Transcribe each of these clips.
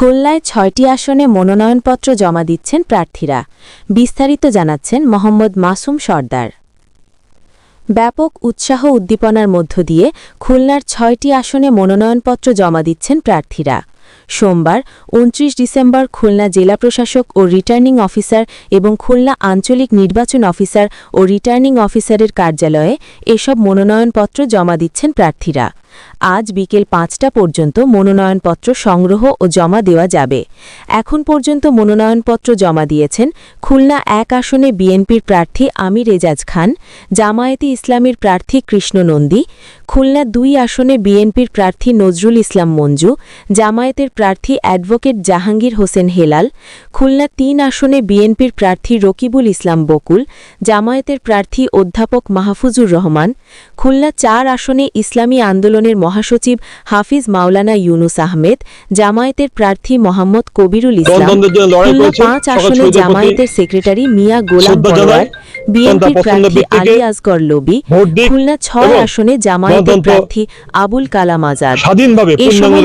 খুলনায় ছয়টি আসনে মনোনয়নপত্র জমা দিচ্ছেন প্রার্থীরা। বিস্তারিত জানাচ্ছেন মোহাম্মদ মাসুম সর্দার। ব্যাপক উৎসাহ উদ্দীপনার মধ্য দিয়ে খুলনার ছয়টি আসনে মনোনয়নপত্র জমা দিচ্ছেন প্রার্থীরা। সোমবার উনত্রিশ ডিসেম্বর খুলনা জেলা প্রশাসক ও রিটার্নিং অফিসার এবং খুলনা আঞ্চলিক নির্বাচন অফিসার ও রিটার্নিং অফিসারের কার্যালয়ে এসব মনোনয়নপত্র জমা দিচ্ছেন প্রার্থীরা। আজ বিকেল পাঁচটা পর্যন্ত মনোনয়নপত্র সংগ্রহ ও জমা দেওয়া যাবে। এখন পর্যন্ত মনোনয়নপত্র জমা দিয়েছেন খুলনা এক আসনে বিএনপির প্রার্থী আমির এজাজ খান, জামায়াতে ইসলামের প্রার্থী কৃষ্ণ নন্দী খুলনা দুই আসনে বিএনপির প্রার্থী নজরুল ইসলাম মঞ্জু জামায়াতের প্রার্থী অ্যাডভোকেট জাহাঙ্গীর হোসেন হেলাল খুলনা তিন আসনে বিএনপির প্রার্থী রকিবুল ইসলাম বকুল জামায়াতের প্রার্থী অধ্যাপক মাহফুজুর রহমান খুলনা চার আসনে ইসলামী আন্দোলনের মহাসচিব হাফিজ মাওলানা ইউনুস আহমেদ জামায়াতের প্রার্থী মোহাম্মদ কবিরুল ইসলাম খুলনা পাঁচ আসনে জামায়াতের সেক্রেটারি মিয়া গোলাম বিএনপির প্রার্থী আলী আসগর লবি খুলনা ছয় আসনে জামায়াতের গণতন্ত্র প্রার্থী আবুল কালাম আজাদ। স্বাধীনভাবে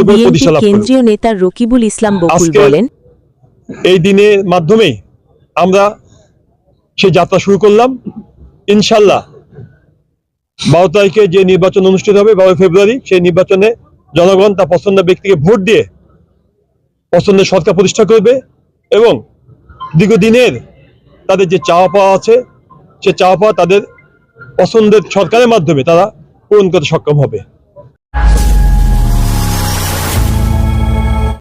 বিএনপি কেন্দ্রীয় নেতা রকিবুল ইসলাম বকুল বলেন এই দিনের মাধ্যমেই আমরা সেই যাত্রা শুরু করলাম। ইনশাল্লাহ বারো তারিখে যে নির্বাচন অনুষ্ঠিত হবে বারোই ফেব্রুয়ারি সেই নির্বাচনে জনগণ তার পছন্দের ব্যক্তিকে ভোট দিয়ে পছন্দের সরকার প্রতিষ্ঠা করবে এবং দীর্ঘদিনের তাদের যে চাওয়া পাওয়া আছে সে চাওয়া পাওয়া তাদের পছন্দের সরকারের মাধ্যমে তারা পূরণ করতে সক্ষম হবে?